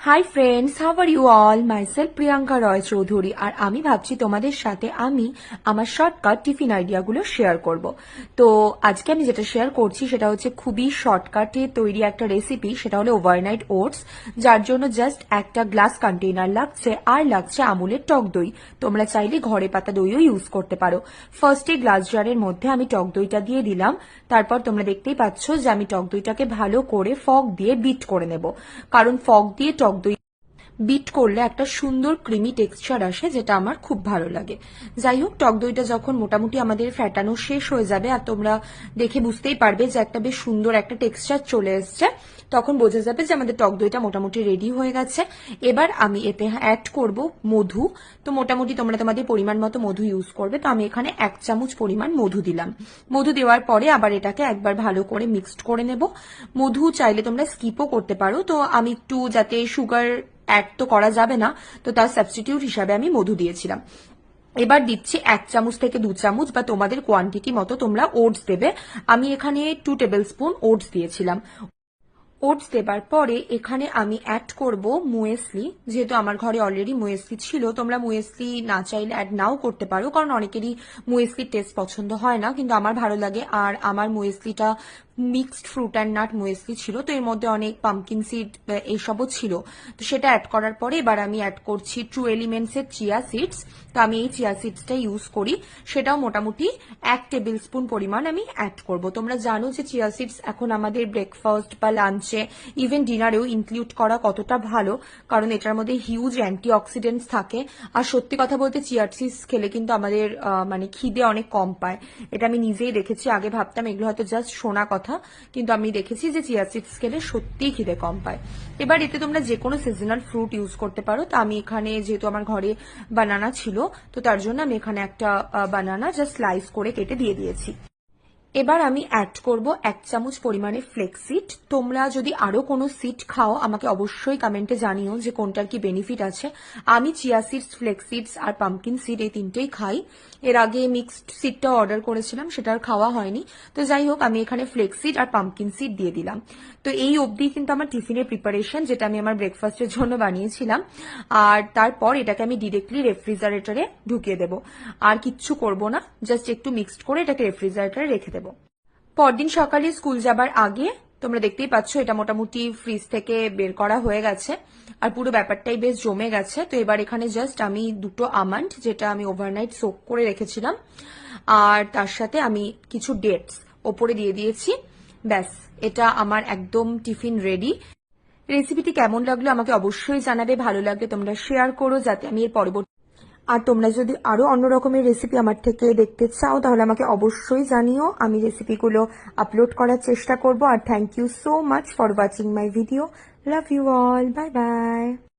Hi friends how are you all my myself Priyanka Roy Chowdhury আর আমি ভাবছি তোমাদের সাথে আমি আমার শর্টকাট টিফিন আইডিয়াগুলো শেয়ার করব। তো আজকে আমি যেটা শেয়ার করছি সেটা হচ্ছে খুবই শর্টকাটে তৈরি একটা রেসিপি সেটা হলো ওভারনাইট ওটস যার জন্য জাস্ট একটা গ্লাস কন্টেইনার লাগছে আর লাগছে আমুলের টক দই। তোমরা চাইলে ঘরে পাতা দইও ইউজ করতে পারো। ফার্স্টে গ্লাস জারের মধ্যে আমি টক দইটা দিয়ে দিলাম। তারপর তোমরা দেখতেই পাচ্ছ যে আমি টক দইটাকে ভালো করে ফগ দিয়ে বিট করে নেব। কারণ ফগ দিয়ে টক দই বিট করলে একটা সুন্দর ক্রিমি টেক্সচার আসে, যেটা আমার খুব ভালো লাগে। যাই হোক টক দইটা যখন মোটামুটি আমাদের ফ্যাটানো শেষ হয়ে যাবে, আর তোমরা দেখে বুঝতেই পারবে যে একটা বেশ সুন্দর একটা টেক্সচার চলে এসছে, তখন বোঝা যাবে যে আমাদের টক দইটা মোটামুটি রেডি হয়ে গেছে। এবার আমি এতে অ্যাড করব মধু। তো মোটামুটি তোমরা তোমাদের পরিমাণ মতো মধু ইউজ করবে। তো আমি এখানে এক চামচ পরিমাণ মধু দিলাম। মধু দেওয়ার পরে আবার এটাকে একবার ভালো করে মিক্সড করে নেব। মধু চাইলে তোমরা স্কিপও করতে পারো। তো আমি একটু যাতে সুগার অ্যাড তো করা যাবে না, তো তার সাবস্টিটিউট হিসাবে আমি মধু দিয়েছিলাম। এবার দিচ্ছি এক চামচ থেকে দু চামচ বা তোমাদের কোয়ান্টিটি মতো তোমরা ওটস দেবে। আমি এখানে টু টেবিল স্পুন ওটস দিয়েছিলাম। ওটস দেবার পরে এখানে আমি অ্যাড করব মুয়েসলি যেহেতু আমার ঘরে অলরেডি মুয়েসলি ছিল, তোমরা মুয়েসলি না চাইলে অ্যাড নাও করতে পারো, কারণ অনেকেরই মুয়েসলির টেস্ট পছন্দ হয় না, কিন্তু আমার ভালো লাগে, আর আমার মুয়েসলিটা mixed fruit and nut muesli ছিল, তো এর মধ্যে অনেক পাম্পকিন সিড এইসবও ছিল। তো সেটা অ্যাড করার পরে এবার আমি অ্যাড করছি ট্রু এলিমেন্টসের চিয়া সিডস তো আমি এই চিয়া সিডসটা ইউজ করি, সেটাও মোটামুটি এক টেবিল স্পুন পরিমাণ আমি অ্যাড করব। তোমরা জানো যে চিয়া সিডস এখন আমাদের ব্রেকফাস্ট বা লাঞ্চে ইভেন ডিনারেও ইনক্লুড করা কতটা ভালো, কারণ এটার মধ্যে হিউজ অ্যান্টি অক্সিডেন্টস থাকে। আর সত্যি কথা বলতে চিয়া সিডস খেলে কিন্তু আমাদের মানে খিদে অনেক কম পায়। এটা আমি নিজেই দেখেছি, আগে ভাবতাম এগুলো হয়তো জাস্ট শোনা কথা, কিন্তু আমি দেখেছি যে চিয়া সিডস খেলে সত্যিই খিদে কম পায়। এবার এতে তোমরা যে কোনো সিজনাল ফ্রুট ইউজ করতে পারো। তো আমি এখানে যেহেতু আমার ঘরে বানানা ছিল, তো তার জন্য আমি এখানে একটা বানানা জাস্ট স্লাইস করে কেটে দিয়ে দিয়েছি। এবার আমি অ্যাড করব এক চামচ পরিমাণে ফ্লেক্সিট তোমরা যদি আরও কোনো সিট খাও, আমাকে অবশ্যই কমেন্টে জানিও যে কোনটার কি বেনিফিট আছে। আমি চিয়া সিডস ফ্লেক্সিডস আর পাম্পকিন সিড এই তিনটেই খাই। এর আগে মিক্সড সিডটাও অর্ডার করেছিলাম সেটা আর খাওয়া হয়নি। তো যাই হোক, আমি এখানে ফ্লেক্সিড আর পাম্পকিন সিড দিয়ে দিলাম। তো এই অবধি কিন্তু আমার টিফিনের প্রিপারেশন যেটা আমি আমার ব্রেকফাস্টের জন্য বানিয়েছিলাম। আর তারপর এটাকে আমি ডিরেক্টলি রেফ্রিজারেটরে ঢুকিয়ে দেবো। আর কিচ্ছু করব না জাস্ট একটু মিক্সড করে এটাকে রেফ্রিজারেটরে রেখে দেবো। পরদিন সকালে স্কুল যাবার আগে, তোমরা দেখতেই পাচ্ছ এটা মোটামুটি ফ্রিজ থেকে বের করা হয়ে গেছে। আর পুরো ব্যাপারটাই বেশ জমে গেছে। তো এবার এখানে জাস্ট আমি দুটো আমান্ড, যেটা আমি ওভারনাইট সোক করে রেখেছিলাম। আর তার সাথে আমি কিছু ডেটস ওপরে দিয়ে দিয়েছি। ব্যাস, এটা আমার একদম টিফিন রেডি রেসিপিটি কেমন লাগল আমাকে অবশ্যই জানাবে। ভালো লাগলে তোমরা শেয়ার করো যাতে আমি এর পরবর্তী আর তোমরা যদি আরও অন্য রকমের রেসিপি আমার থেকে দেখতে চাও, তাহলে আমাকে অবশ্যই জানিও। আমি রেসিপিগুলো আপলোড করার চেষ্টা করব। আর thank you so much for watching my video love you all bye bye